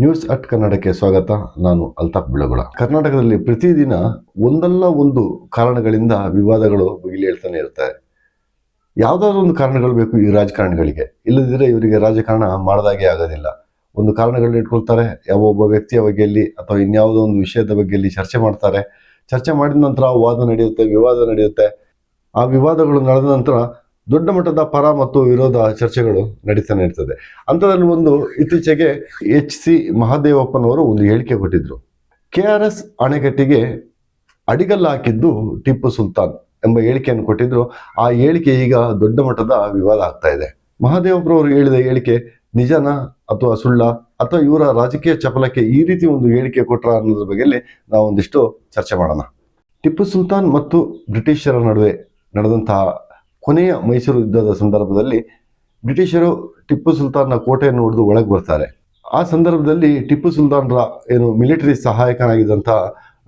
News at ಕನ್ನಡಕ್ಕೆ ಸ್ವಾಗತ. ನಾನು ಅಲ್ತಾಪ್ ಬಿಳಗುಳ. ಕರ್ನಾಟಕದಲ್ಲಿ ಪ್ರತಿದಿನ ಒಂದಲ್ಲ ಒಂದು ಕಾರಣಗಳಿಂದ ವಿವಾದಗಳು ಬಗಿಲೇಳ್ತಾನೆ ಇರ್ತಾರೆ ಯಾವುದಾದ್ರೂ ಒಂದು ಕಾರಣಗಳು ಬೇಕು ಈ ರಾಜಕಾರಣಿಗಳಿಗೆ. ಇಲ್ಲದಿದ್ದರೆ ಇವರಿಗೆ ರಾಜಕಾರಣ ಮಾಡದಾಗೆ ಆಗೋದಿಲ್ಲ. ಒಂದು ಕಾರಣಗಳನ್ನ ಇಟ್ಕೊಳ್ತಾರೆ, ಯಾವ ಒಬ್ಬ ವ್ಯಕ್ತಿಯ ಬಗ್ಗೆಯಲ್ಲಿ ಅಥವಾ ಇನ್ಯಾವುದೋ ಒಂದು ವಿಷಯದ ಬಗ್ಗೆಯಲ್ಲಿ ಚರ್ಚೆ ಮಾಡ್ತಾರೆ. ಚರ್ಚೆ ಮಾಡಿದ ನಂತರ ವಾದ ನಡೆಯುತ್ತೆ, ವಿವಾದ ನಡೆಯುತ್ತೆ. ಆ ವಿವಾದಗಳು ನಡೆದ ನಂತರ ದೊಡ್ಡ ಮಟ್ಟದ ಪರ ಮತ್ತು ವಿರೋಧ ಚರ್ಚೆಗಳು ನಡೀತಾನೆ ಇರ್ತದೆ. ಅಂಥದ್ರಲ್ಲಿ ಒಂದು ಇತ್ತೀಚೆಗೆ ಎಚ್ ಸಿ ಮಹಾದೇವಪ್ಪನವರು ಒಂದು ಹೇಳಿಕೆ ಕೊಟ್ಟಿದ್ರು. ಕೆ ಆರ್ ಎಸ್ ಅಣೆಕಟ್ಟಿಗೆ ಅಡಿಗಲ್ಲ ಹಾಕಿದ್ದು ಟಿಪ್ಪು ಸುಲ್ತಾನ್ ಎಂಬ ಹೇಳಿಕೆಯನ್ನು ಕೊಟ್ಟಿದ್ರು. ಆ ಹೇಳಿಕೆ ಈಗ ದೊಡ್ಡ ಮಟ್ಟದ ವಿವಾದ ಆಗ್ತಾ ಇದೆ. ಮಹಾದೇವಪ್ಪನವರು ಹೇಳಿದ ಹೇಳಿಕೆ ನಿಜನ ಅಥವಾ ಸುಳ್ಳ ಅಥವಾ ಇವರ ರಾಜಕೀಯ ಚಪಲಕ್ಕೆ ಈ ರೀತಿ ಒಂದು ಹೇಳಿಕೆ ಕೊಟ್ರ ಅನ್ನೋದ್ರ ಬಗ್ಗೆಯಲ್ಲಿ ನಾವು ಒಂದಿಷ್ಟು ಚರ್ಚೆ ಮಾಡೋಣ. ಟಿಪ್ಪು ಸುಲ್ತಾನ್ ಮತ್ತು ಬ್ರಿಟಿಷರ ನಡುವೆ ನಡೆದಂತಹ ಕೊನೆಯ ಮೈಸೂರು ಯುದ್ಧದ ಸಂದರ್ಭದಲ್ಲಿ ಬ್ರಿಟಿಷರು ಟಿಪ್ಪು ಸುಲ್ತಾನ್ನ ಕೋಟೆಯನ್ನು ಹೊಡೆದು ಒಳಗೆ ಬರ್ತಾರೆ. ಆ ಸಂದರ್ಭದಲ್ಲಿ ಟಿಪ್ಪು ಸುಲ್ತಾನ್ರ ಏನು ಮಿಲಿಟರಿ ಸಹಾಯಕನಾಗಿದ್ದಂಥ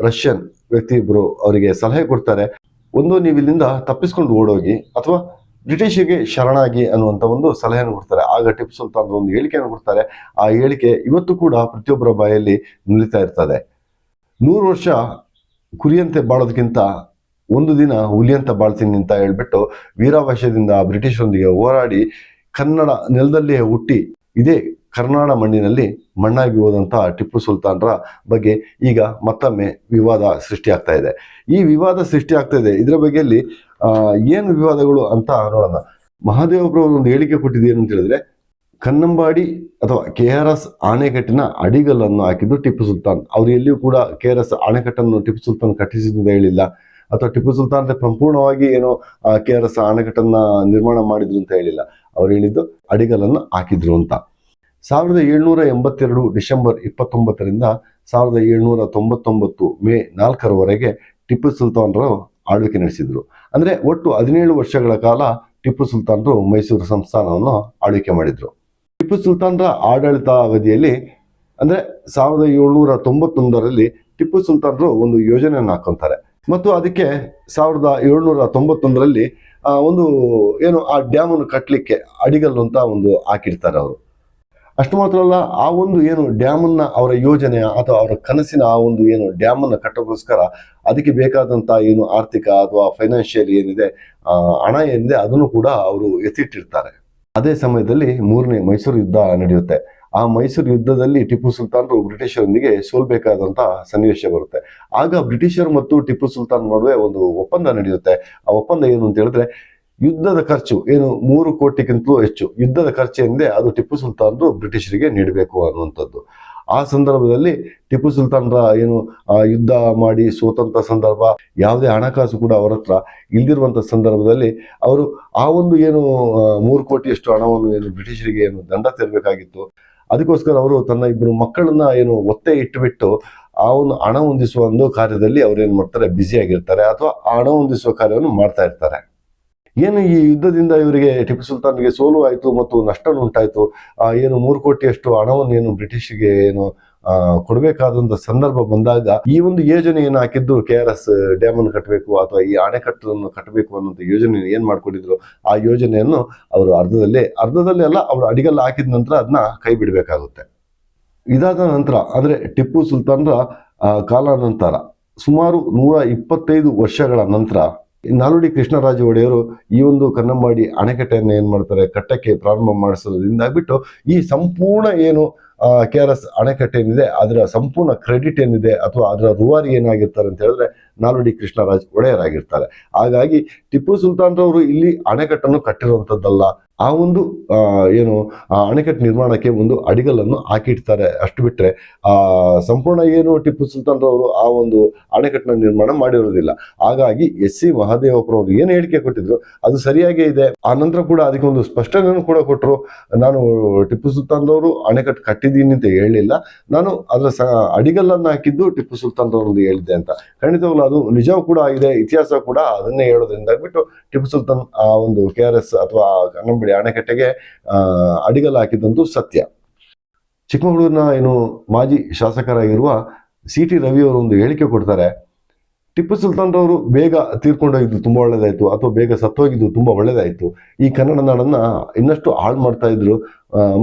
ರಷ್ಯನ್ ವ್ಯಕ್ತಿ ಇಬ್ಬರು ಅವರಿಗೆ ಸಲಹೆ ಕೊಡ್ತಾರೆ. ಒಂದು ನೀವು ಇಲ್ಲಿಂದ ತಪ್ಪಿಸ್ಕೊಂಡು ಓಡೋಗಿ ಅಥವಾ ಬ್ರಿಟಿಷರಿಗೆ ಶರಣಾಗಿ ಅನ್ನುವಂಥ ಒಂದು ಸಲಹೆಯನ್ನು ಕೊಡ್ತಾರೆ. ಆಗ ಟಿಪ್ಪು ಸುಲ್ತಾನ್ರ ಒಂದು ಹೇಳಿಕೆಯನ್ನು ಕೊಡ್ತಾರೆ. ಆ ಹೇಳಿಕೆ ಇವತ್ತು ಕೂಡ ಪ್ರತಿಯೊಬ್ಬರ ಬಾಯಲ್ಲಿ ನಿಲ್ತಾ ಇರ್ತದೆ. ನೂರು ವರ್ಷ ಕುರಿಯಂತೆ ಬಾಳೋದಕ್ಕಿಂತ ಒಂದು ದಿನ ಹುಲಿಯಂತ ಬಾಳ್ತೀನಿ ಅಂತ ಹೇಳ್ಬಿಟ್ಟು ವೀರಾವಶ್ಯದಿಂದ ಬ್ರಿಟಿಷರೊಂದಿಗೆ ಹೋರಾಡಿ ಕನ್ನಡ ನೆಲದಲ್ಲಿಯೇ ಹುಟ್ಟಿ ಇದೇ ಕರ್ನಾಡ ಮಣ್ಣಿನಲ್ಲಿ ಮಣ್ಣಾಗಿ ಹೋದಂತಹ ಟಿಪ್ಪು ಸುಲ್ತಾನ್ರ ಬಗ್ಗೆ ಈಗ ಮತ್ತೊಮ್ಮೆ ವಿವಾದ ಸೃಷ್ಟಿಯಾಗ್ತಾ ಇದೆ. ಈ ವಿವಾದ ಸೃಷ್ಟಿ ಆಗ್ತಾ ಇದೆ. ಇದರ ಬಗ್ಗೆಯಲ್ಲಿ ಏನು ವಿವಾದಗಳು ಅಂತ ನೋಡೋಣ. ಮಹಾದೇವಪ್ರಭು ಒಂದು ಹೇಳಿಕೆ ಕೊಟ್ಟಿದೆ ಏನು ಅಂತ ಹೇಳಿದ್ರೆ, ಕನ್ನಂಬಾಡಿ ಅಥವಾ ಕೆ ಆರ್ ಎಸ್ ಆಣೆಕಟ್ಟಿನ ಅಡಿಗಲ್ಲನ್ನು ಹಾಕಿದ್ದು ಟಿಪ್ಪು ಸುಲ್ತಾನ್. ಅವರು ಎಲ್ಲಿಯೂ ಕೂಡ ಕೆ ಆರ್ ಎಸ್ ಅಣೆಕಟ್ಟನ್ನು ಟಿಪ್ಪು ಸುಲ್ತಾನ್ ಕಟ್ಟಿಸಿದ್ದು ಅಂತ ಹೇಳಿಲ್ಲ. ಅಥವಾ ಟಿಪ್ಪು ಸುಲ್ತಾನ್ ಸಂಪೂರ್ಣವಾಗಿ ಏನು ಕೆ ಆರ್ ಎಸ್ ಅಣೆಕಟ್ಟನ್ನ ನಿರ್ಮಾಣ ಮಾಡಿದ್ರು ಅಂತ ಹೇಳಿಲ್ಲ. ಅವ್ರು ಹೇಳಿದ್ದು ಅಡಿಗಲನ್ನು ಹಾಕಿದ್ರು ಅಂತ. ಸಾವಿರದ ಏಳ್ನೂರ ಎಂಬತ್ತೆರಡು ಡಿಸೆಂಬರ್ ಇಪ್ಪತ್ತೊಂಬತ್ತರಿಂದ ಸಾವಿರದ ಏಳ್ನೂರ ತೊಂಬತ್ತೊಂಬತ್ತು ಮೇ ನಾಲ್ಕರವರೆಗೆ ಟಿಪ್ಪು ಸುಲ್ತಾನ್ರು ಆಳ್ವಿಕೆ ನಡೆಸಿದ್ರು. ಅಂದ್ರೆ ಒಟ್ಟು ಹದಿನೇಳು ವರ್ಷಗಳ ಕಾಲ ಟಿಪ್ಪು ಸುಲ್ತಾನ್ರು ಮೈಸೂರು ಸಂಸ್ಥಾನವನ್ನು ಆಳ್ವಿಕೆ ಮಾಡಿದ್ರು. ಟಿಪ್ಪು ಸುಲ್ತಾನ್ರ ಆಡಳಿತ ಅವಧಿಯಲ್ಲಿ ಅಂದ್ರೆ ಸಾವಿರದ ಏಳ್ನೂರ ತೊಂಬತ್ತೊಂದರಲ್ಲಿ ಟಿಪ್ಪು ಸುಲ್ತಾನ್ರು ಒಂದು ಯೋಜನೆಯನ್ನು ಹಾಕೊಂತಾರೆ. ಮತ್ತು ಅದಕ್ಕೆ ಸಾವಿರದ ಏಳ್ನೂರ ತೊಂಬತ್ತೊಂದರಲ್ಲಿ ಒಂದು, ಏನು, ಆ ಡ್ಯಾಮನ್ನು ಕಟ್ಟಲಿಕ್ಕೆ ಅಡಿಗಲ್ಲು ಅಂತ ಒಂದು ಹಾಕಿರ್ತಾರೆ ಅವರು. ಅಷ್ಟು ಮಾತ್ರ ಅಲ್ಲ ಆ ಒಂದು ಏನು ಡ್ಯಾಮನ್ನ ಅವರ ಯೋಜನೆ ಅಥವಾ ಅವರ ಕನಸಿನ ಆ ಒಂದು ಏನು ಡ್ಯಾಮನ್ನು ಕಟ್ಟೋಕ್ಕೋಸ್ಕರ ಅದಕ್ಕೆ ಬೇಕಾದಂಥ ಏನು ಆರ್ಥಿಕ ಅಥವಾ ಫೈನಾನ್ಷಿಯಲ್ ಏನಿದೆ ಹಣ ಏನಿದೆ ಅದನ್ನು ಕೂಡ ಅವರು ಎತ್ತಿಟ್ಟಿರ್ತಾರೆ. ಅದೇ ಸಮಯದಲ್ಲಿ ಮೂರನೇ ಮೈಸೂರು ಯುದ್ಧ ನಡೆಯುತ್ತೆ. ಆ ಮೈಸೂರು ಯುದ್ಧದಲ್ಲಿ ಟಿಪ್ಪು ಸುಲ್ತಾನರು ಬ್ರಿಟಿಷರೊಂದಿಗೆ ಸೋಲ್ಬೇಕಾದಂತ ಸನ್ನಿವೇಶ ಬರುತ್ತೆ. ಆಗ ಬ್ರಿಟಿಷರು ಮತ್ತು ಟಿಪ್ಪು ಸುಲ್ತಾನ್ ನಡುವೆ ಒಂದು ಒಪ್ಪಂದ ನಡೆಯುತ್ತೆ. ಆ ಒಪ್ಪಂದ ಏನು ಅಂತ ಹೇಳಿದ್ರೆ, ಯುದ್ಧದ ಖರ್ಚು ಏನು ಮೂರು ಕೋಟಿಗಿಂತಲೂ ಹೆಚ್ಚು. ಯುದ್ಧದ ಖರ್ಚು ಎಂದೇ ಅದು ಟಿಪ್ಪು ಸುಲ್ತಾನರು ಬ್ರಿಟಿಷರಿಗೆ ನೀಡಬೇಕು ಅನ್ನುವಂಥದ್ದು. ಆ ಸಂದರ್ಭದಲ್ಲಿ ಟಿಪ್ಪು ಸುಲ್ತಾನರ ಏನು, ಆ ಯುದ್ಧ ಮಾಡಿ ಸೋತಂತ ಸಂದರ್ಭ, ಯಾವುದೇ ಹಣಕಾಸು ಕೂಡ ಅವರ ಹತ್ರ ಇಲ್ದಿರುವಂತ ಸಂದರ್ಭದಲ್ಲಿ ಅವರು ಆ ಒಂದು ಏನು ಮೂರು ಕೋಟಿಯಷ್ಟು ಹಣವನ್ನು ಏನು ಬ್ರಿಟಿಷರಿಗೆ ಏನು ದಂಡ ತೆರಬೇಕಾಗಿತ್ತು. ಅದಕ್ಕೋಸ್ಕರ ಅವರು ತನ್ನ ಇಬ್ಬರು ಮಕ್ಕಳನ್ನ ಏನು ಒತ್ತೆ ಇಟ್ಟುಬಿಟ್ಟು ಆ ಒಂದು ಹಣ ಹೊಂದಿಸುವ ಒಂದು ಕಾರ್ಯದಲ್ಲಿ ಅವ್ರು ಏನ್ ಮಾಡ್ತಾರೆ? ಬ್ಯುಸಿ ಆಗಿರ್ತಾರೆ ಅಥವಾ ಆ ಹಣ ಹೊಂದಿಸುವ ಕಾರ್ಯವನ್ನು ಮಾಡ್ತಾ ಇರ್ತಾರೆ. ಏನು ಈ ಯುದ್ಧದಿಂದ ಇವರಿಗೆ ಟಿಪ್ಪು ಸುಲ್ತಾನ್ಗೆ ಸೋಲು ಆಯಿತು ಮತ್ತು ನಷ್ಟನು ಉಂಟಾಯಿತು ಏನು ಮೂರು ಕೋಟಿಯಷ್ಟು ಹಣವನ್ನು ಏನು ಬ್ರಿಟಿಷ್ಗೆ ಏನು ಕೊಡಬೇಕಾದಂತ ಸಂದರ್ಭ ಬಂದಾಗ ಈ ಒಂದು ಯೋಜನೆ ಏನು ಹಾಕಿದ್ದು ಕೆ ಆರ್ ಎಸ್ ಡ್ಯಾಮ್ ಅನ್ನು ಕಟ್ಟಬೇಕು ಅಥವಾ ಈ ಅಣೆಕಟ್ಟನ್ನು ಕಟ್ಟಬೇಕು ಅನ್ನೋಂಥ ಯೋಜನೆ ಏನ್ ಮಾಡ್ಕೊಂಡಿದ್ರು, ಆ ಯೋಜನೆಯನ್ನು ಅವರು ಅರ್ಧದಲ್ಲೇ ಅರ್ಧದಲ್ಲೇ ಅಲ್ಲ, ಅವರು ಅಡಿಗಲ್ಲ ಹಾಕಿದ ನಂತರ ಅದನ್ನ ಕೈ ಬಿಡಬೇಕಾಗುತ್ತೆ. ಇದಾದ ನಂತರ ಅಂದ್ರೆ ಟಿಪ್ಪು ಸುಲ್ತಾನ್ರ ಕಾಲಾನಂತರ ಸುಮಾರು ನೂರ ಇಪ್ಪತ್ತೈದು ವರ್ಷಗಳ ನಂತರ ನಾಲ್ವಡಿ ಕೃಷ್ಣರಾಜ ಒಡೆಯರು ಈ ಒಂದು ಕನ್ನಂಬಾಡಿ ಅಣೆಕಟ್ಟೆಯನ್ನು ಏನು ಮಾಡ್ತಾರೆ, ಕಟ್ಟಕ್ಕೆ ಪ್ರಾರಂಭ ಮಾಡಿಸೋದ್ರಿಂದ ಬಿಟ್ಟು ಈ ಸಂಪೂರ್ಣ ಏನು ಕೆ ಆರ್ ಎಸ್ ಅಣೆಕಟ್ಟೆ ಏನಿದೆ, ಅದರ ಸಂಪೂರ್ಣ ಕ್ರೆಡಿಟ್ ಏನಿದೆ ಅಥವಾ ಅದರ ರೂವಾರಿ ಏನಾಗಿರ್ತಾರೆ ಅಂತ ಹೇಳಿದ್ರೆ ನಾಲ್ವಡಿ ಕೃಷ್ಣರಾಜ್ ಒಡೆಯರಾಗಿರ್ತಾರೆ. ಹಾಗಾಗಿ ಟಿಪ್ಪು ಸುಲ್ತಾನ್ರವರು ಇಲ್ಲಿ ಅಣೆಕಟ್ಟನ್ನು ಕಟ್ಟಿರುವಂತದ್ದಲ್ಲ ಆ ಒಂದು ಏನು ಅಣೆಕಟ್ಟು ನಿರ್ಮಾಣಕ್ಕೆ ಒಂದು ಅಡಿಗಲ್ಲನ್ನು ಹಾಕಿಡ್ತಾರೆ. ಅಷ್ಟು ಬಿಟ್ಟರೆ ಸಂಪೂರ್ಣ ಏನು ಟಿಪ್ಪು ಸುಲ್ತಾನ್ರವರು ಆ ಒಂದು ಅಣೆಕಟ್ಟನ್ನ ನಿರ್ಮಾಣ ಮಾಡಿರೋದಿಲ್ಲ. ಹಾಗಾಗಿ ಎಸ್ ಸಿ ಮಹಾದೇವಪ್ಪರವರು ಏನು ಹೇಳಿಕೆ ಕೊಟ್ಟಿದ್ರು, ಅದು ಸರಿಯಾಗೇ ಇದೆ. ಆ ನಂತರ ಕೂಡ ಅದಕ್ಕೆ ಒಂದು ಸ್ಪಷ್ಟನೆಯನ್ನು ಕೂಡ ಕೊಟ್ಟರು ನಾನು ಟಿಪ್ಪು ಸುಲ್ತಾನ್ರವರು ಅಣೆಕಟ್ಟು ಕಟ್ಟಿದ್ದೀನಿ ಅಂತ ಹೇಳಿಲ್ಲ. ನಾನು ಅದರ ಸ, ಅಡಿಗಲ್ಲನ್ನು ಹಾಕಿದ್ದು ಟಿಪ್ಪು ಸುಲ್ತಾನ್ರವ್ರದ್ದು ಹೇಳಿದ್ದೆ ಅಂತ. ಖಂಡಿತವಾಗ್ಲೂ ಅದು ನಿಜವೂ ಕೂಡ ಆಗಿದೆ ಇತಿಹಾಸ ಕೂಡ ಅದನ್ನೇ ಹೇಳೋದ್ರಿಂದ ಬಿಟ್ಟು ಟಿಪ್ಪು ಸುಲ್ತಾನ್ ಆ ಒಂದು ಕೆ ಆರ್ ಎಸ್ ಅಥವಾ ಕನ್ನಂಬಡಿ ಅಣೆಕಟ್ಟೆಗೆ ಆ, ಅಡಿಗಲ್ಲು ಹಾಕಿದ್ದಂತೂ ಸತ್ಯ. ಚಿಕ್ಕಮಗಳೂರಿನ ಏನು ಮಾಜಿ ಶಾಸಕರಾಗಿರುವ ಸಿ ಟಿ ರವಿ ಅವರು ಒಂದು ಹೇಳಿಕೆ ಕೊಡ್ತಾರೆ. ಟಿಪ್ಪು ಸುಲ್ತಾನ್ ರವರು ಬೇಗ ತೀರ್ಕೊಂಡೋಗಿದ್ದು ತುಂಬಾ ಒಳ್ಳೇದಾಯ್ತು ಅಥವಾ ಬೇಗ ಸತ್ತೋಗಿದ್ದು ತುಂಬಾ ಒಳ್ಳೇದಾಯ್ತು. ಈ ಕನ್ನಡ ನಾಡನ್ನ ಇನ್ನಷ್ಟು ಹಾಳು ಮಾಡ್ತಾ ಇದ್ರು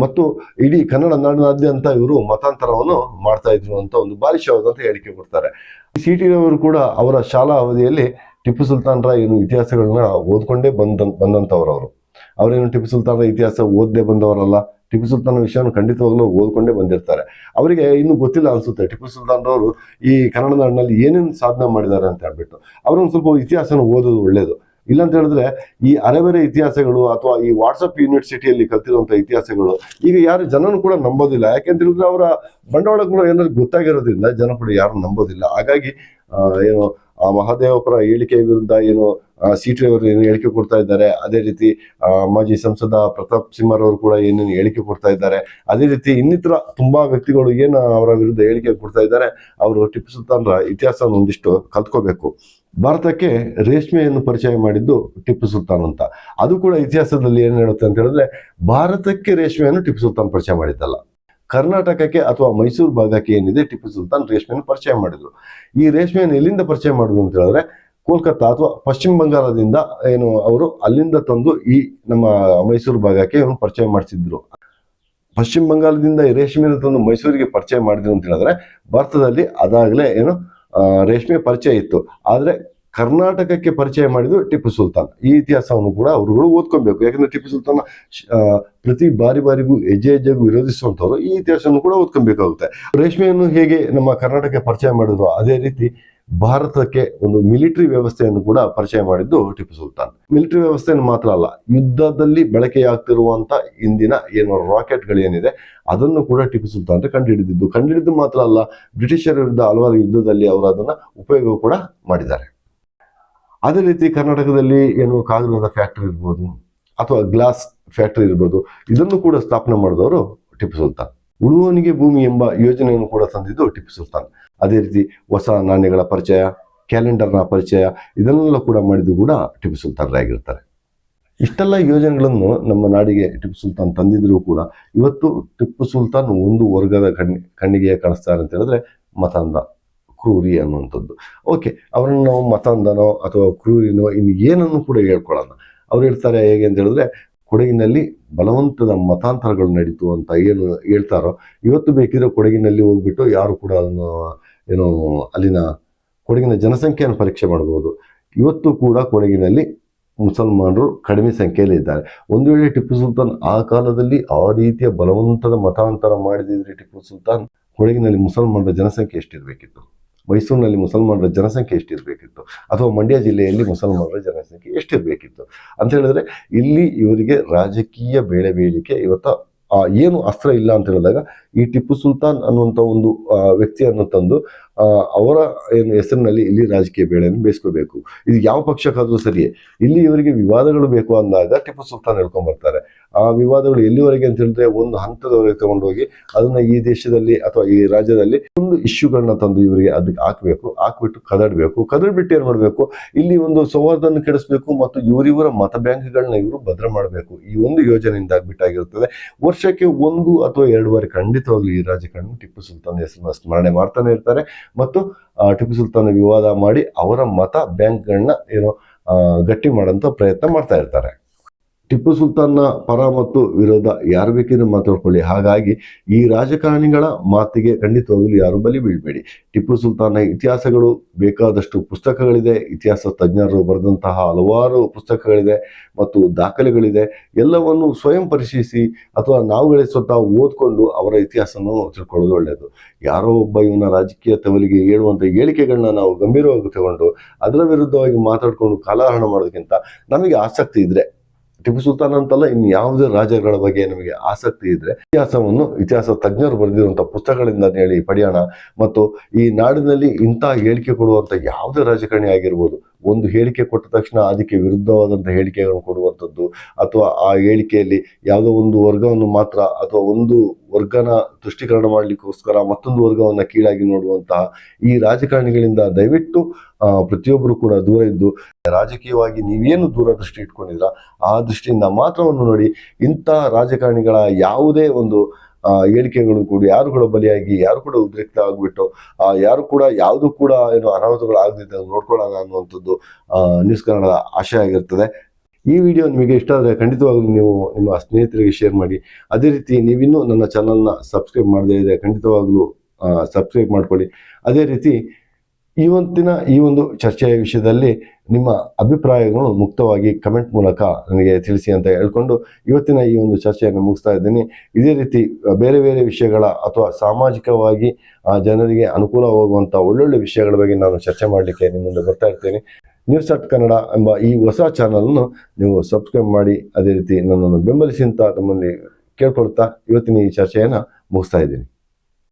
ಮತ್ತು ಇಡೀ ಕನ್ನಡ ನಾಡಿನಾದ್ಯಂತ ಇವರು ಮತಾಂತರವನ್ನು ಮಾಡ್ತಾ ಇದ್ರು ಅಂತ ಒಂದು ಬಾಲಿಶವಾದಂತ ಹೇಳಿಕೆ ಕೊಡ್ತಾರೆ. ಸಿ ಟಿ ರವರು ಕೂಡ ಅವರ ಶಾಲಾ ಅವಧಿಯಲ್ಲಿ ಟಿಪ್ಪು ಸುಲ್ತಾನ್ರ ಏನು ಇತಿಹಾಸಗಳನ್ನ ಓದ್ಕೊಂಡೇ ಬಂದ ಬಂದಂಥವ್ರು ಅವರೇನು ಟಿಪ್ಪು ಸುಲ್ತಾನರ ಇತಿಹಾಸ ಓದದೆ ಬಂದವರಲ್ಲ, ಟಿಪ್ಪು ಸುಲ್ತಾನ ವಿಷಯವನ್ನು ಖಂಡಿತವಾಗ್ಲೂ ಓದ್ಕೊಂಡೇ ಬಂದಿರ್ತಾರೆ. ಅವರಿಗೆ ಇನ್ನು ಗೊತ್ತಿಲ್ಲ ಅನ್ಸುತ್ತೆ, ಟಿಪ್ಪು ಸುಲ್ತಾನ್ ರವರು ಈ ಕನ್ನಡ ನಾಡಿನಲ್ಲಿ ಏನೇನು ಸಾಧನೆ ಮಾಡಿದ್ದಾರೆ ಅಂತ ಹೇಳ್ಬಿಟ್ಟು. ಅವ್ರೊಂದು ಸ್ವಲ್ಪ ಇತಿಹಾಸನ ಓದೋದು ಒಳ್ಳೇದು. ಇಲ್ಲ ಅಂತ ಹೇಳಿದ್ರೆ ಈ ಅರೆಬೆರೆ ಇತಿಹಾಸಗಳು ಅಥವಾ ಈ ವಾಟ್ಸಪ್ ಯೂನಿವರ್ಸಿಟಿಯಲ್ಲಿ ಕಲ್ತಿರುವಂತಹ ಇತಿಹಾಸಗಳು, ಈಗ ಯಾರು ಜನನು ಕೂಡ ನಂಬೋದಿಲ್ಲ. ಯಾಕೆಂತ ಹೇಳಿದ್ರೆ ಅವರ ಬಂಡವಾಳ ಕೂಡ ಏನಾದ್ರು ಗೊತ್ತಾಗಿರೋದ್ರಿಂದ ಜನ ಕೂಡ ಯಾರು ನಂಬೋದಿಲ್ಲ. ಹಾಗಾಗಿ ಏನು ಮಹಾದೇವಪುರ ಹೇಳಿಕೆ ವಿರುದ್ಧ ಏನು ಸಿ ಟಿ ಅವರು ಏನು ಹೇಳಿಕೆ ಕೊಡ್ತಾ ಇದ್ದಾರೆ, ಅದೇ ರೀತಿ ಮಾಜಿ ಸಂಸದ ಪ್ರತಾಪ್ ಸಿಂಹರವರು ಕೂಡ ಏನೇನು ಹೇಳಿಕೆ ಕೊಡ್ತಾ ಇದ್ದಾರೆ, ಅದೇ ರೀತಿ ಇನ್ನಿತರ ತುಂಬಾ ವ್ಯಕ್ತಿಗಳು ಏನು ಅವರ ವಿರುದ್ಧ ಹೇಳಿಕೆ ಕೊಡ್ತಾ ಇದ್ದಾರೆ, ಅವರು ಟಿಪ್ಪು ಸುಲ್ತಾನ್ರ ಇತಿಹಾಸ ಒಂದಿಷ್ಟು ಕಲ್ತ್ಕೋಬೇಕು. ಭಾರತಕ್ಕೆ ರೇಷ್ಮೆಯನ್ನು ಪರಿಚಯ ಮಾಡಿದ್ದು ಟಿಪ್ಪು ಸುಲ್ತಾನ್ ಅಂತ. ಅದು ಕೂಡ ಇತಿಹಾಸದಲ್ಲಿ ಏನು ಹೇಳುತ್ತೆ ಅಂತ ಹೇಳಿದ್ರೆ, ಭಾರತಕ್ಕೆ ರೇಷ್ಮೆಯನ್ನು ಟಿಪ್ಪು ಸುಲ್ತಾನ್ ಪರಿಚಯ ಮಾಡಿದ್ದಲ್ಲ. ಕರ್ನಾಟಕಕ್ಕೆ ಅಥವಾ ಮೈಸೂರು ಭಾಗಕ್ಕೆ ಏನಿದೆ ಟಿಪ್ಪು ಸುಲ್ತಾನ್ ರೇಷ್ಮೆಯನ್ನು ಪರಿಚಯ ಮಾಡಿದ್ರು. ಈ ರೇಷ್ಮೆಯನ್ನು ಎಲ್ಲಿಂದ ಪರಿಚಯ ಮಾಡಿದ್ರು ಅಂತ ಹೇಳಿದ್ರೆ ಕೋಲ್ಕತ್ತಾ ಅಥವಾ ಪಶ್ಚಿಮ ಬಂಗಾಳದಿಂದ ಏನು ಅವರು ಅಲ್ಲಿಂದ ತಂದು ಈ ನಮ್ಮ ಮೈಸೂರು ಭಾಗಕ್ಕೆ ಇವನು ಪರಿಚಯ ಮಾಡಿಸಿದ್ರು. ಪಶ್ಚಿಮ ಬಂಗಾಳದಿಂದ ರೇಷ್ಮೆಯನ್ನು ತಂದು ಮೈಸೂರಿಗೆ ಪರಿಚಯ ಮಾಡಿದ್ರು ಅಂತ ಹೇಳಿದ್ರೆ ಭಾರತದಲ್ಲಿ ಅದಾಗಲೇ ಏನು ರೇಷ್ಮೆ ಪರಿಚಯ ಇತ್ತು. ಆದರೆ ಕರ್ನಾಟಕಕ್ಕೆ ಪರಿಚಯ ಮಾಡಿದ್ದು ಟಿಪ್ಪು ಸುಲ್ತಾನ್. ಈ ಇತಿಹಾಸವನ್ನು ಕೂಡ ಅವರುಗಳು ಓದ್ಕೊಬೇಕು. ಯಾಕಂದ್ರೆ ಟಿಪ್ಪು ಸುಲ್ತಾನ್ ಪ್ರತಿ ಬಾರಿ ಬಾರಿಗೂ ಹೆಜ್ಜೆ ಹೆಜ್ಜೆಗೂ ವಿರೋಧಿಸುವಂಥವ್ರು ಈ ಇತಿಹಾಸವನ್ನು ಕೂಡ ಓದ್ಕೊಬೇಕಾಗುತ್ತೆ. ರೇಷ್ಮೆಯನ್ನು ಹೇಗೆ ನಮ್ಮ ಕರ್ನಾಟಕಕ್ಕೆ ಪರಿಚಯ ಮಾಡಿದ್ರು, ಅದೇ ರೀತಿ ಭಾರತಕ್ಕೆ ಒಂದು ಮಿಲಿಟರಿ ವ್ಯವಸ್ಥೆಯನ್ನು ಕೂಡ ಪರಿಚಯ ಮಾಡಿದ್ದು ಟಿಪ್ಪು ಸುಲ್ತಾನ್. ಮಿಲಿಟರಿ ವ್ಯವಸ್ಥೆಯನ್ನು ಮಾತ್ರ ಅಲ್ಲ, ಯುದ್ಧದಲ್ಲಿ ಬಳಕೆಯಾಗ್ತಿರುವಂತ ಇಂದಿನ ಏನು ರಾಕೆಟ್ಗಳು ಏನಿದೆ, ಅದನ್ನು ಕೂಡ ಟಿಪ್ಪು ಸುಲ್ತಾನ್ ಕಂಡುಹಿಡಿದಿದ್ದು. ಕಂಡುಹಿಡಿದು ಮಾತ್ರ ಅಲ್ಲ, ಬ್ರಿಟಿಷರ ವಿರುದ್ಧ ಹಲವಾರು ಯುದ್ಧದಲ್ಲಿ ಅವರು ಅದನ್ನ ಉಪಯೋಗ ಕೂಡ ಮಾಡಿದ್ದಾರೆ. ಅದೇ ರೀತಿ ಕರ್ನಾಟಕದಲ್ಲಿ ಏನು ಕಾಗದದ ಫ್ಯಾಕ್ಟರಿ ಇರ್ಬೋದು, ಅಥವಾ ಗ್ಲಾಸ್ ಫ್ಯಾಕ್ಟರಿ ಇರ್ಬೋದು, ಇದನ್ನು ಕೂಡ ಸ್ಥಾಪನೆ ಮಾಡಿದವರು ಟಿಪ್ಪು ಸುಲ್ತಾನ್. ಉಳುವವನಿಗೆ ಭೂಮಿ ಎಂಬ ಯೋಜನೆಯನ್ನು ಕೂಡ ತಂದಿದ್ದು ಟಿಪ್ಪು ಸುಲ್ತಾನ್. ಅದೇ ರೀತಿ ಹೊಸ ನಾಣ್ಯಗಳ ಪರಿಚಯ, ಕ್ಯಾಲೆಂಡರ್ನ ಪರಿಚಯ, ಇದನ್ನೆಲ್ಲ ಕೂಡ ಮಾಡಿದ್ದು ಕೂಡ ಟಿಪ್ಪು ಸುಲ್ತಾನರಾಗಿರ್ತಾರೆ. ಇಷ್ಟೆಲ್ಲ ಯೋಜನೆಗಳನ್ನು ನಮ್ಮ ನಾಡಿಗೆ ಟಿಪ್ಪು ಸುಲ್ತಾನ್ ತಂದಿದ್ರೂ ಕೂಡ ಇವತ್ತು ಟಿಪ್ಪು ಸುಲ್ತಾನ್ ಒಂದು ವರ್ಗದ ಕಣ್ಣಿ ಕಣ್ಣಿಗೆ ಕಾಣಿಸ್ತಾರೆ ಅಂತ ಹೇಳಿದ್ರೆ ಮತಾಂಧ ಕ್ರೂರಿ ಅನ್ನುವಂಥದ್ದು. ಓಕೆ, ಅವರನ್ನು ನಾವು ಮತಾಂಧನೋ ಅಥವಾ ಕ್ರೂರಿನೋ ಇನ್ನು ಏನನ್ನು ಕೂಡ ಹೇಳ್ಕೊಳ್ಳೋಣ ಅವ್ರು ಹೇಳ್ತಾರೆ ಹೇಗೆ ಅಂತ ಹೇಳಿದ್ರೆ ಕೊಡಗಿನಲ್ಲಿ ಬಲವಂತದ ಮತಾಂತರಗಳು ನಡೀತು ಅಂತ ಏನು ಹೇಳ್ತಾರೋ, ಇವತ್ತು ಬೇಕಿದ್ರೆ ಕೊಡಗಿನಲ್ಲಿ ಹೋಗ್ಬಿಟ್ಟು ಯಾರು ಕೂಡ ಅದನ್ನು, ಏನು, ಅಲ್ಲಿನ ಕೊಡಗಿನ ಜನಸಂಖ್ಯೆಯನ್ನು ಪರೀಕ್ಷೆ ಮಾಡ್ಬೋದು. ಇವತ್ತು ಕೂಡ ಕೊಡಗಿನಲ್ಲಿ ಮುಸಲ್ಮಾನರು ಕಡಿಮೆ ಸಂಖ್ಯೆಯಲ್ಲಿ ಇದ್ದಾರೆ. ಒಂದು ವೇಳೆ ಟಿಪ್ಪು ಸುಲ್ತಾನ್ ಆ ಕಾಲದಲ್ಲಿ ಆ ರೀತಿಯ ಬಲವಂತದ ಮತಾಂತರ ಮಾಡಿದಿದ್ರೆ ಟಿಪ್ಪು ಸುಲ್ತಾನ್ ಕೊಡಗಿನಲ್ಲಿ ಮುಸಲ್ಮಾನರ ಜನಸಂಖ್ಯೆ ಎಷ್ಟಿರಬೇಕಿತ್ತು? ಮೈಸೂರಿನಲ್ಲಿ ಮುಸಲ್ಮಾನರ ಜನಸಂಖ್ಯೆ ಎಷ್ಟಿರಬೇಕಿತ್ತು? ಅಥವಾ ಮಂಡ್ಯ ಜಿಲ್ಲೆಯಲ್ಲಿ ಮುಸಲ್ಮಾನರ ಜನಸಂಖ್ಯೆ ಎಷ್ಟಿರಬೇಕಿತ್ತು? ಅಂತ ಹೇಳಿದ್ರೆ, ಇಲ್ಲಿ ಇವರಿಗೆ ರಾಜಕೀಯ ಬೇಳೆ ಬೇಡಿಕೆ ಇವತ್ತು ಏನು ಅಸ್ತ್ರ ಇಲ್ಲ ಅಂತ ಹೇಳಿದಾಗ, ಈ ಟಿಪ್ಪು ಸುಲ್ತಾನ್ ಅನ್ನುವಂಥ ಒಂದು ವ್ಯಕ್ತಿಯನ್ನು ತಂದು ಅವರ, ಏನು ಹೆಸರಿನಲ್ಲಿ ಇಲ್ಲಿ ರಾಜಕೀಯ ಬೇಳೆಯನ್ನು ಬೇಯಿಸ್ಕೋಬೇಕು. ಇದು ಯಾವ ಪಕ್ಷಕ್ಕಾದ್ರೂ ಸರಿಯೇ. ಇಲ್ಲಿ ಇವರಿಗೆ ವಿವಾದಗಳು ಬೇಕು ಅಂದಾಗ ಟಿಪ್ಪು ಸುಲ್ತಾನ್ ಹೇಳ್ಕೊಂಡ್ ಬರ್ತಾರೆ ಆ ವಿವಾದಗಳು ಎಲ್ಲಿವರೆಗೆ ಅಂತ ಹೇಳಿದ್ರೆ ಒಂದು ಹಂತದವರೆಗೆ ತಗೊಂಡೋಗಿ ಅದನ್ನ ಈ ದೇಶದಲ್ಲಿ ಅಥವಾ ಈ ರಾಜ್ಯದಲ್ಲಿ ಒಂದು ಇಶ್ಯೂಗಳನ್ನ ತಂದು ಇವರಿಗೆ ಅದಕ್ಕೆ ಹಾಕ್ಬೇಕು, ಹಾಕ್ಬಿಟ್ಟು ಕದಡ್ಬೇಕು. ಕದಡ್ಬಿಟ್ಟು ಏನ್ ಮಾಡ್ಬೇಕು? ಇಲ್ಲಿ ಒಂದು ಸೌಹಾರ್ದನ ಕೆಡಿಸ್ಬೇಕು ಮತ್ತು ಇವರಿವರ ಮತ ಬ್ಯಾಂಕ್ಗಳನ್ನ ಇವರು ಭದ್ರ ಮಾಡಬೇಕು. ಈ ಒಂದು ಯೋಜನೆಯಿಂದ ಆಗ್ಬಿಟ್ಟಾಗಿರುತ್ತದೆ ವರ್ಷಕ್ಕೆ ಒಂದು ಅಥವಾ ಎರಡು ಬಾರಿ ಖಂಡಿತವಾಗ್ಲೂ ಈ ರಾಜಕಾರಣ ಟಿಪ್ಪು ಸುಲ್ತಾನ್ ಹೆಸರನ್ನ ಸ್ಮರಣೆ ಮಾಡ್ತಾನೆ ಇರ್ತಾರೆ. ಮತ್ತು ಟಿಪ್ಪು ಸುಲ್ತಾನ್ ವಿವಾದ ಮಾಡಿ ಅವರ ಮತ ಬ್ಯಾಂಕ್ಗಳನ್ನ ಏನೋ ಗಟ್ಟಿ ಮಾಡಂತ ಪ್ರಯತ್ನ ಮಾಡ್ತಾ ಇರ್ತಾರೆ. ಟಿಪ್ಪು ಸುಲ್ತಾನ್ನ ಪರ ಮತ್ತು ವಿರೋಧ ಯಾರು ಬೇಕಿದ್ರೆ ಮಾತಾಡ್ಕೊಳ್ಳಿ. ಹಾಗಾಗಿ ಈ ರಾಜಕಾರಣಿಗಳ ಮಾತಿಗೆ ಖಂಡಿತವಾಗಲೂ ಯಾರು ಬಲಿ ಬೀಳಬೇಡಿ. ಟಿಪ್ಪು ಸುಲ್ತಾನ್ನ ಇತಿಹಾಸಗಳು ಬೇಕಾದಷ್ಟು ಪುಸ್ತಕಗಳಿದೆ. ಇತಿಹಾಸ ತಜ್ಞರು ಬರೆದಂತಹ ಹಲವಾರು ಪುಸ್ತಕಗಳಿದೆ ಮತ್ತು ದಾಖಲೆಗಳಿದೆ. ಎಲ್ಲವನ್ನು ಸ್ವಯಂ ಪರಿಶೀಲಿಸಿ ಅಥವಾ ನಾವುಗಳೇ ಸ್ವತಃ ಓದ್ಕೊಂಡು ಅವರ ಇತಿಹಾಸವನ್ನು ತಿಳ್ಕೊಳ್ಳೋದು ಒಳ್ಳೆಯದು. ಯಾರೋ ಒಬ್ಬ ಇವನ ರಾಜಕೀಯ ತವಲಿಗೆ ಹೇಳುವಂಥ ಹೇಳಿಕೆಗಳನ್ನ ನಾವು ಗಂಭೀರವಾಗಿ ತಗೊಂಡು ಅದರ ವಿರುದ್ಧವಾಗಿ ಮಾತಾಡ್ಕೊಂಡು ಕಾಲಹರಣ ಮಾಡೋದಕ್ಕಿಂತ ನಮಗೆ ಆಸಕ್ತಿ ಇದ್ರೆ ಟಿಪ್ಪು ಸುಲ್ತಾನ್ ಅಂತಲ್ಲ, ಇನ್ನು ಯಾವುದೇ ರಾಜಗಳ ಬಗ್ಗೆ ನಮಗೆ ಆಸಕ್ತಿ ಇದ್ರೆ ಇತಿಹಾಸವನ್ನು ಇತಿಹಾಸ ತಜ್ಞರು ಬರೆದಿರುವಂತಹ ಪುಸ್ತಕಗಳಿಂದ ಹೇಳಿ ಪಡೆಯೋಣ. ಮತ್ತು ಈ ನಾಡಿನಲ್ಲಿ ಇಂಥ ಹೇಳಿಕೆ ಕೊಡುವಂಥ ಯಾವುದೇ ರಾಜಕಾರಣಿ ಆಗಿರ್ಬೋದು ಒಂದು ಹೇಳಿಕೆ ಕೊಟ್ಟ ತಕ್ಷಣ ಅದಕ್ಕೆ ವಿರುದ್ಧವಾದಂಥ ಹೇಳಿಕೆಗಳನ್ನು ಕೊಡುವಂಥದ್ದು, ಅಥವಾ ಆ ಹೇಳಿಕೆಯಲ್ಲಿ ಯಾವುದೋ ಒಂದು ವರ್ಗವನ್ನು ಮಾತ್ರ ಅಥವಾ ಒಂದು ವರ್ಗನ ತುಷ್ಟೀಕರಣ ಮಾಡಲಿಕ್ಕೋಸ್ಕರ ಮತ್ತೊಂದು ವರ್ಗವನ್ನು ಕೀಳಾಗಿ ನೋಡುವಂತಹ ಈ ರಾಜಕಾರಣಿಗಳಿಂದ ದಯವಿಟ್ಟು ಪ್ರತಿಯೊಬ್ಬರು ಕೂಡ ದೂರ ಇದ್ದು, ರಾಜಕೀಯವಾಗಿ ನೀವೇನು ದೂರದೃಷ್ಟಿ ಇಟ್ಕೊಂಡಿದ್ರ ಆ ದೃಷ್ಟಿಯಿಂದ ಮಾತ್ರವನ್ನು ನೋಡಿ ಇಂಥ ರಾಜಕಾರಣಿಗಳ ಯಾವುದೇ ಒಂದು ಹೇಳಿಕೆಗಳು ಕೂಡ ಯಾರು ಕೂಡ ಬಲಿಯಾಗಿ, ಯಾರು ಕೂಡ ಉದ್ರಿಕ್ತ ಆಗ್ಬಿಟ್ಟು ಯಾರು ಕೂಡ ಯಾವುದು ಕೂಡ ಏನು ಅನಾಹುತಗಳು ಆಗದಿದ್ದ ನೋಡ್ಕೊಳ್ಳೋಣ ಅನ್ನುವಂಥದ್ದು ನ್ಯೂಸ್ ಕನ್ನಡದ ಆಶಯ ಆಗಿರ್ತದೆ. ಈ ವಿಡಿಯೋ ನಿಮಗೆ ಇಷ್ಟ ಆದರೆ ಖಂಡಿತವಾಗ್ಲೂ ನೀವು ನಿಮ್ಮ ಸ್ನೇಹಿತರಿಗೆ ಶೇರ್ ಮಾಡಿ. ಅದೇ ರೀತಿ ನೀವಿನ್ನೂ ನನ್ನ ಚಾನಲ್ನ ಸಬ್ಸ್ಕ್ರೈಬ್ ಮಾಡದೇ ಇದೆ ಖಂಡಿತವಾಗ್ಲೂ ಸಬ್ಸ್ಕ್ರೈಬ್ ಮಾಡ್ಕೊಳ್ಳಿ. ಅದೇ ರೀತಿ ಇವತ್ತಿನ ಈ ಒಂದು ಚರ್ಚೆಯ ವಿಷಯದಲ್ಲಿ ನಿಮ್ಮ ಅಭಿಪ್ರಾಯಗಳು ಮುಕ್ತವಾಗಿ ಕಮೆಂಟ್ ಮೂಲಕ ನನಗೆ ತಿಳಿಸಿ ಅಂತ ಹೇಳ್ಕೊಂಡು ಇವತ್ತಿನ ಈ ಒಂದು ಚರ್ಚೆಯನ್ನು ಮುಗಿಸ್ತಾ ಇದ್ದೀನಿ. ಇದೇ ರೀತಿ ಬೇರೆ ಬೇರೆ ವಿಷಯಗಳ ಅಥವಾ ಸಾಮಾಜಿಕವಾಗಿ ಜನರಿಗೆ ಅನುಕೂಲವಾಗುವಂಥ ಒಳ್ಳೊಳ್ಳೆ ವಿಷಯಗಳ ಬಗ್ಗೆ ನಾನು ಚರ್ಚೆ ಮಾಡಲಿಕ್ಕೆ ನಿಮ್ಮ ಮುಂದೆ ಬರ್ತಾ ಇರ್ತೇನೆ. ನ್ಯೂಸ್ ಅಟ್ ಕನ್ನಡ ಎಂಬ ಈ ಹೊಸ ಚಾನಲನ್ನು ನೀವು ಸಬ್ಸ್ಕ್ರೈಬ್ ಮಾಡಿ, ಅದೇ ರೀತಿ ನನ್ನನ್ನು ಬೆಂಬಲಿಸಿ ಅಂತ ತಮ್ಮಲ್ಲಿ ಕೇಳ್ಕೊಳ್ತಾ ಇವತ್ತಿನ ಈ ಚರ್ಚೆಯನ್ನು ಮುಗಿಸ್ತಾ ಇದ್ದೀನಿ.